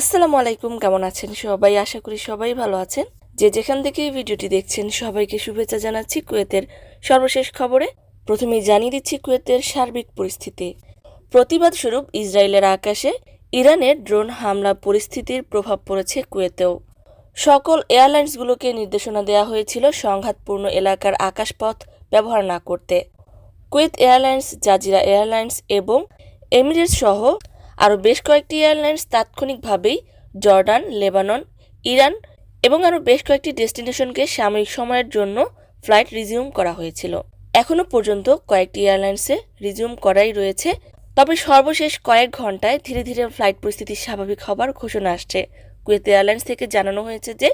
আসসালামু আলাইকুম, কেমন আছেন সবাই? আশা করি সবাই ভালো আছেন। যে যেখান থেকে ভিডিওটি দেখছেন, সবাইকে শুভেচ্ছা জানাচ্ছি কুয়েতের সর্বশেষ খবরে। প্রথমে জানিয়ে দিচ্ছি কুয়েতের সার্বিক পরিস্থিতি। প্রতিবাদ স্বরূপ ইসরায়েলের আকাশে ইরানের ড্রোন হামলা পরিস্থিতির প্রভাব পড়েছে কুয়েতেও। সকল এয়ারলাইন্সগুলোকে নির্দেশনা দেওয়া হয়েছিল সংঘাতপূর্ণ এলাকার আকাশপথ ব্যবহার না করতে। কুয়েত এয়ারলাইন্স, জাজিরা এয়ারলাইন্স এবং এমিরেটস সহ আরও বেশ কয়েকটি এয়ারলাইন্স তাৎক্ষণিকভাবেই জর্ডান, লেবানন, ইরান এবং আরও বেশ কয়েকটি ডেস্টিনেশনকে সাময়িক সময়ের জন্য ফ্লাইট রিজিউম করা হয়েছিল। এখনও পর্যন্ত কয়েকটি এয়ারলাইন্সে রিজিউম করাই রয়েছে, তবে সর্বশেষ কয়েক ঘন্টায় ধীরে ধীরে ফ্লাইট পরিস্থিতি স্বাভাবিক হবার ঘোষণা আসছে। কুয়েত এয়ারলাইন্স থেকে জানানো হয়েছে যে,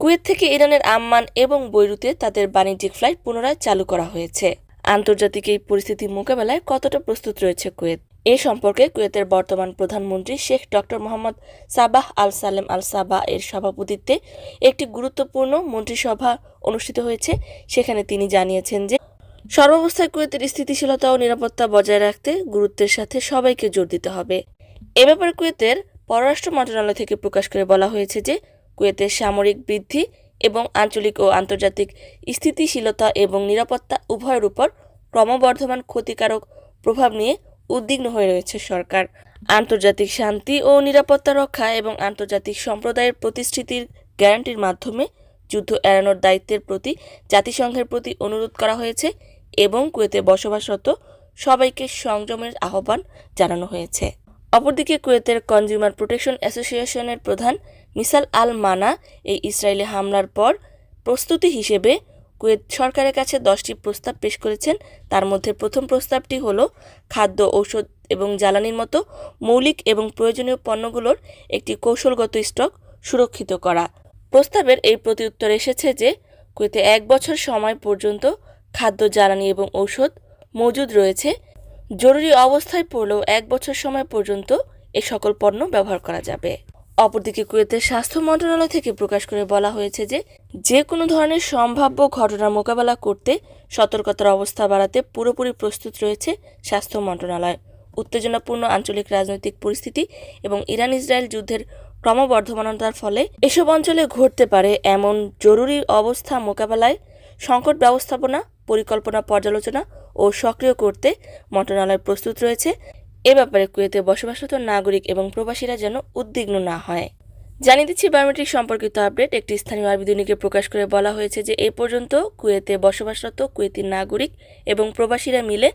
কুয়েত থেকে ইরানের আম্মান এবং বৈরুতে তাদের বাণিজ্যিক ফ্লাইট পুনরায় চালু করা হয়েছে। আন্তর্জাতিক এই পরিস্থিতি মোকাবেলায় কতটা প্রস্তুত রয়েছে কুয়েত? এ সম্পর্কে কুয়েতের বর্তমান প্রধানমন্ত্রী Sheikh doctor Mohammad Sabah Al Salem Al Sabah এর সভাপতিত্বে একটি গুরুত্বপূর্ণ মন্ত্রিসভা অনুষ্ঠিত হয়েছে। সেখানে তিনি জানিয়েছেন যে, সর্বাবস্থায় কুয়েতের স্থিতিশীলতা ও নিরাপত্তা বজায় রাখতে গুরুত্বের সাথে সবাইকে জোর দিতে হবে। এ ব্যাপারে কুয়েতের পররাষ্ট্র মন্ত্রণালয় থেকে প্রকাশ করে বলা হয়েছে যে, কুয়েতের সামরিক বৃদ্ধি এবং আঞ্চলিক ও আন্তর্জাতিক স্থিতিশীলতা এবং নিরাপত্তা উভয়ের উপর ক্রমবর্ধমান ক্ষতিকারক প্রভাব নিয়ে উদ্বিগ্ন হয়ে রয়েছে সরকার। আন্তর্জাতিক শান্তি ও নিরাপত্তা রক্ষা এবং আন্তর্জাতিক সম্প্রদায়ের প্রতিশ্রুতির গ্যারান্টির মাধ্যমে যুদ্ধ এড়ানোর দায়িত্বের প্রতি জাতিসংঘের প্রতি অনুরোধ করা হয়েছে এবং কুয়েতে বসবাসরত সবাইকে সংযমের আহ্বান জানানো হয়েছে। অপরদিকে কুয়েতের কনজিউমার প্রোটেকশন অ্যাসোসিয়েশনের প্রধান মিসাল আল মানা এই ইসরায়েলি হামলার পর প্রস্তুতি হিসেবে কুয়েত সরকারের কাছে দশটি প্রস্তাব পেশ করেছেন। তার মধ্যে প্রথম প্রস্তাবটি হল, খাদ্য, ঔষধ এবং জ্বালানির মতো মৌলিক এবং প্রয়োজনীয় পণ্যগুলোর একটি কৌশলগত স্টক সুরক্ষিত করা। প্রস্তাবের এই প্রতিউত্তর এসেছে যে, কুয়েতে এক বছর সময় পর্যন্ত খাদ্য, জ্বালানি এবং ঔষধ মজুদ রয়েছে। জরুরি অবস্থায় পড়লেও এক বছর সময় পর্যন্ত এ সকল পণ্য ব্যবহার করা যাবে। অপরদিকে কুয়েতের স্বাস্থ্য মন্ত্রণালয় থেকে প্রকাশ করে বলা হয়েছে যে যে কোনো ধরনের সম্ভাব্য ঘটনার মোকাবেলা করতে সতর্কতার অবস্থা বাড়াতে পুরোপুরি প্রস্তুত রয়েছে স্বাস্থ্য মন্ত্রণালয়। উত্তেজনাপূর্ণ আঞ্চলিক রাজনৈতিক পরিস্থিতি এবং ইরান ইসরায়েল যুদ্ধের ক্রমবর্ধমানতার ফলে এসব অঞ্চলে ঘটতে পারে এমন জরুরি অবস্থা মোকাবেলায় সংকট ব্যবস্থাপনা, পরিকল্পনা পর্যালোচনা ও সক্রিয় করতে মন্ত্রণালয় প্রস্তুত রয়েছে। এ ব্যাপারে কুয়েতে বসবাসরত নাগরিক এবং প্রবাসীরা যেন উদ্বিগ্ন না হয়। জানিয়ে দিচ্ছি, বায়োমেট্রিক সম্পর্কিত আপডেট। একটি স্থানীয় আবেদনীকে প্রকাশ করে বলা হয়েছে যে, এ পর্যন্ত কুয়েতে বসবাসরত কুয়েতি নাগরিক এবং প্রবাসীরা মিলে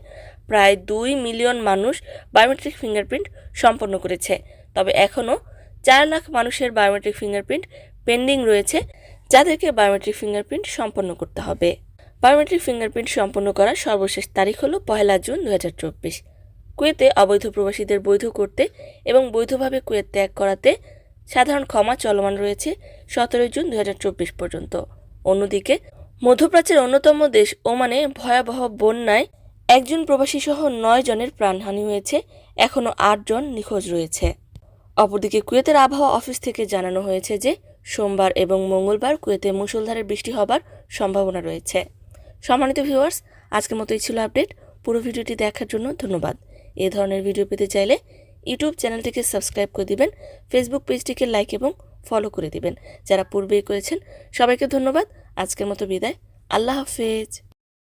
প্রায় দুই মিলিয়ন মানুষ বায়োমেট্রিক ফিঙ্গারপ্রিন্ট সম্পন্ন করেছে। তবে এখনও চার লাখ মানুষের বায়োমেট্রিক ফিঙ্গারপ্রিন্ট পেন্ডিং রয়েছে, যাদেরকে বায়োমেট্রিক ফিঙ্গারপ্রিন্ট সম্পন্ন করতে হবে। বায়োমেট্রিক ফিঙ্গারপ্রিন্ট সম্পন্ন করার সর্বশেষ তারিখ হলো পহেলা জুন দু হাজার চব্বিশ। কুয়েতে অবৈধ প্রবাসীদের বৈধ করতে এবং বৈধভাবে কুয়েত ত্যাগ করাতে সাধারণ ক্ষমা চলমান রয়েছে সতেরোই জুন দু হাজার চব্বিশ পর্যন্ত। অন্যদিকে, মধ্যপ্রাচ্যের অন্যতম দেশ ওমানে ভয়াবহ বন্যায় একজন প্রবাসী সহ নয় জনের প্রাণহানি হয়েছে, এখনও আটজন নিখোঁজ রয়েছে। অপরদিকে, কুয়েতের আবহাওয়া অফিস থেকে জানানো হয়েছে যে, সোমবার এবং মঙ্গলবার কুয়েতে মুষলধারে বৃষ্টি হবার সম্ভাবনা রয়েছে। সম্মানিত ভিউয়ার্স, আজকের মতোই ছিল আপডেট। পুরো ভিডিওটি দেখার জন্য ধন্যবাদ। এ ধরনের ভিডিও পেতে চাইলে ইউটিউব চ্যানেলটিকে সাবস্ক্রাইব করে দিবেন ফেসবুক পেজটিকে লাইক এবং ফলো করে দিবেন। যারা পূর্বেই করেছেন, সবাইকে ধন্যবাদ। আজকের মতো বিদায়। আল্লাহ হাফেজ।